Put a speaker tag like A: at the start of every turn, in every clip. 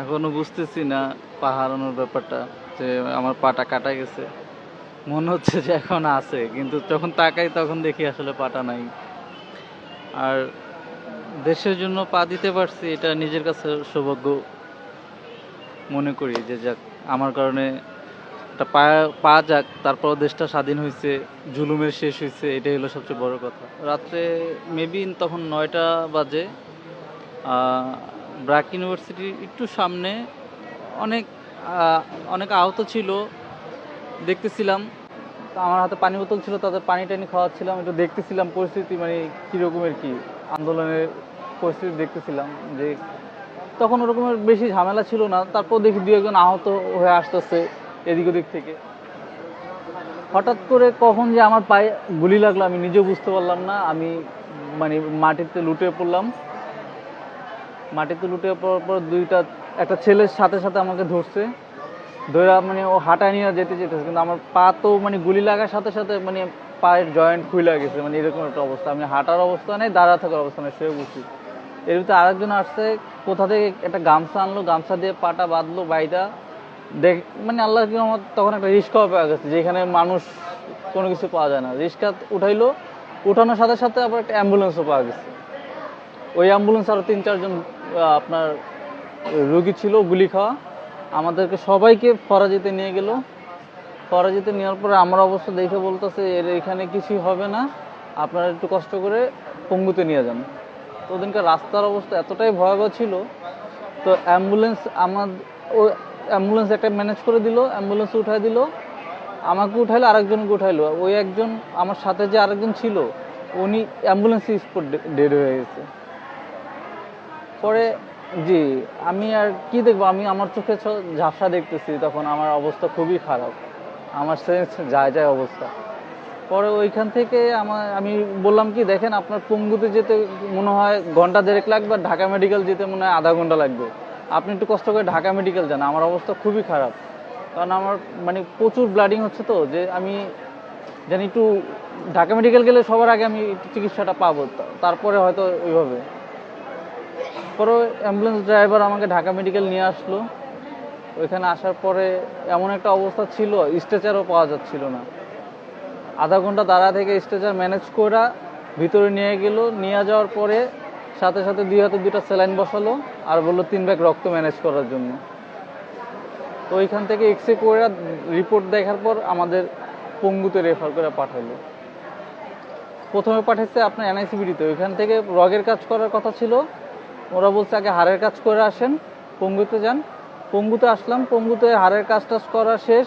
A: এখনও বুঝতেছি না পা হারানোর ব্যাপারটা, যে আমার পাটা কাটা গেছে। মনে হচ্ছে যে এখন আছে, কিন্তু যখন তাকাই তখন দেখি আসলে পাটা নাই। আর দেশের জন্য পা দিতে পারছি, এটা নিজের কাছে সৌভাগ্য মনে করি যে যাক, আমার কারণে একটা পা পা যাক তারপর দেশটা স্বাধীন হয়েছে, জুলুমের শেষ হয়েছে, এটাই হলো সবচেয়ে বড় কথা। রাত্রে মেবি তখন নয়টা বাজে ব্র্যাক ইউনিভার্সিটির একটু সামনে। অনেক অনেক আহত ছিল, দেখতেছিলাম। আমার হাতে পানি বোতল ছিল তাদের পানি টানি খাওয়াচ্ছিলাম, একটু দেখতেছিলাম পরিস্থিতি মানে কীরকমের কি, আন্দোলনের পরিস্থিতি দেখতেছিলাম যে তখন ওরকমের বেশি ঝামেলা ছিল না। তারপর দেখি দু একজন আহত হয়ে আসতেছে এদিক ওদিক থেকে। হঠাৎ করে কখন যে আমার পায়ে গুলি লাগল, আমি নিজেও বুঝতে পারলাম না। আমি মানে মাটিতে লুটে পড়লাম। মাটিতে লুটে পড়ার পর দুইটা, একটা ছেলের সাথে সাথে আমাকে ধরছে। ধরে মানে ও হাঁটায় নিয়ে যেতে যেতেছে, কিন্তু আমার পা তো মানে গুলি লাগার সাথে সাথে মানে পায়ের জয়েন্ট খুলে গেছে মানে এরকম একটা অবস্থা। আমি হাঁটার অবস্থা নেই, দাঁড়া থাকার অবস্থা নেই, শুয়ে বসি এর ভিতরে আরেকজন আসছে, কোথা থেকে একটা গামছা আনলো, গামছা দিয়ে পাটা বাঁধলো বাইটা দেখ মানে আল্লাহ কি রহমত তখন একটা রিক্সাও পাওয়া গেছে যেখানে মানুষ কোনো কিছু পাওয়া যায় না। রিক্সা উঠাইলো, উঠানোর সাথে সাথে আবার একটা অ্যাম্বুলেন্সও পাওয়া গেছে। ওই অ্যাম্বুলেন্স আরও তিন চারজন আপনার রোগী ছিল, গুলি খাওয়া। আমাদেরকে সবাইকে ফরাজিতে নিয়ে গেল। ফরাজিতে নেওয়ার পরে আমার অবস্থা দেখে বলতেছে, এর এখানে কিছুই হবে না। আপনারা একটু কষ্ট করে পঙ্গুতে নিয়ে যান। তো ওদিনকে রাস্তার অবস্থা এতটাই ভয়াবহ ছিল। তো অ্যাম্বুলেন্স আমার, ও অ্যাম্বুলেন্স একটা ম্যানেজ করে দিল অ্যাম্বুলেন্স উঠাই দিল। আমাকে উঠাইলো, আরেকজনকে উঠাইলো। ওই একজন, আমার সাথে যে আরেকজন ছিল, উনি অ্যাম্বুলেন্স স্পট ডেড হয়ে গেছে। পরে জি, আমি আর কি দেখব? আমি আমার চোখে ঝাপসা দেখতেছি তখন আমার অবস্থা খুবই খারাপ। আমার সেন্স যায় যায় অবস্থা। পরে ওইখান থেকে আমার আমি বললাম কি, দেখেন আপনার পঙ্গুতে যেতে মনে হয় ঘণ্টা দেড়েক লাগবে আর ঢাকা মেডিকেল যেতে মনে হয় আধা ঘণ্টা লাগবে। আপনি একটু কষ্ট করে ঢাকা মেডিকেল যান, আমার অবস্থা খুবই খারাপ। কারণ আমার মানে প্রচুর ব্লাডিং হচ্ছে তো, যে আমি জানি একটু ঢাকা মেডিকেল গেলে সবার আগে আমি চিকিৎসাটা পাবো। তারপরে হয়তো ওইভাবে। পরে অ্যাম্বুলেন্স ড্রাইভার আমাকে ঢাকা মেডিকেল নিয়ে আসলো। ওইখানে আসার পরে এমন একটা অবস্থা ছিল স্ট্রেচারও পাওয়া যাচ্ছিল না। আধা ঘণ্টা দাঁড়া থেকে স্ট্রেচার ম্যানেজ করা ভিতরে নিয়ে গেল। নিয়ে যাওয়ার পরে সাথে সাথে দুই হাতে দুটা স্যালাইন বসালো আর বলল, তিন ব্যাগ রক্ত ম্যানেজ করার জন্য। তো ওইখান থেকে এক্স রে করে রিপোর্ট দেখার পর আমাদের পঙ্গুতে রেফার করে পাঠালো। প্রথমে পাঠাচ্ছে আপনার এনআইসিবিডিতে ওইখান থেকে রগের কাজ করার কথা ছিল। ওরা বলছে আগে হাড়ের কাজ করে আসেন, পঙ্গুতে যান। পঙ্গুতে আসলাম, পঙ্গুতে হাড়ের কাজ টাজ করা শেষ।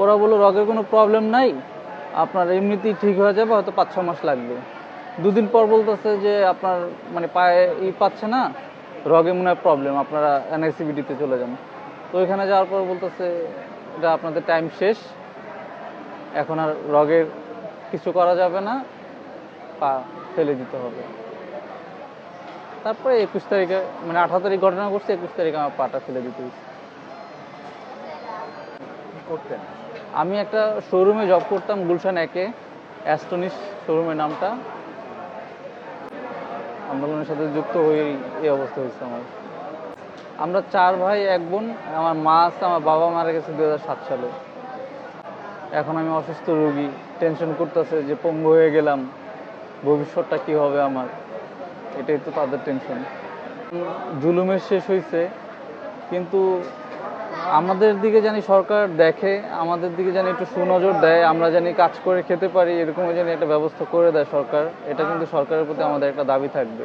A: ওরা বলল, রগের কোনো প্রবলেম নাই। আপনার এমনিতেই ঠিক হয়ে যাবে, হয়তো পাঁচ ছ মাস লাগবে। দুদিন পর বলতেছে যে, আপনার মানে পায়ে ই পাচ্ছে না, রগে মনে হয় প্রবলেম আপনারা এনআইসিবিডিতে চলে যান। তো ওইখানে যাওয়ার পর বলতেছে, এটা আপনাদের টাইম শেষ। এখন আর রগের কিছু করা যাবে না, পা ফেলে দিতে হবে। তারপরে একুশ তারিখে মানে আঠারো তারিখ ঘটনা করছে একুশ তারিখে আমার পাটা ফেলে দিতে হয়েছে।
B: করতেন?
A: আমি একটা শোরুমে জব করতাম গুলশান একে অ্যাস্টনিশ শোরুমের নামটা। আন্দোলনের সাথে যুক্ত হয়ে এই অবস্থা হয়েছে আমার। আমরা চার ভাই এক বোন আমার মা আছে আমার বাবা মারা গেছে দু হাজার সাত সালে। এখন আমি অসুস্থ রোগী টেনশন করতেছে যে পঙ্গু হয়ে গেলাম ভবিষ্যৎটা কি হবে আমার? এটাই তো তাদের টেনশন জুলুমের শেষ হয়েছে কিন্তু আমাদের দিকে জানি সরকার দেখে, আমাদের দিকে জানি একটু সুনজর দেয়, আমরা জানি কাজ করে খেতে পারি এরকম জানি একটা ব্যবস্থা করে দেয় সরকার। এটা কিন্তু সরকারের প্রতি আমাদের একটা দাবি থাকবে।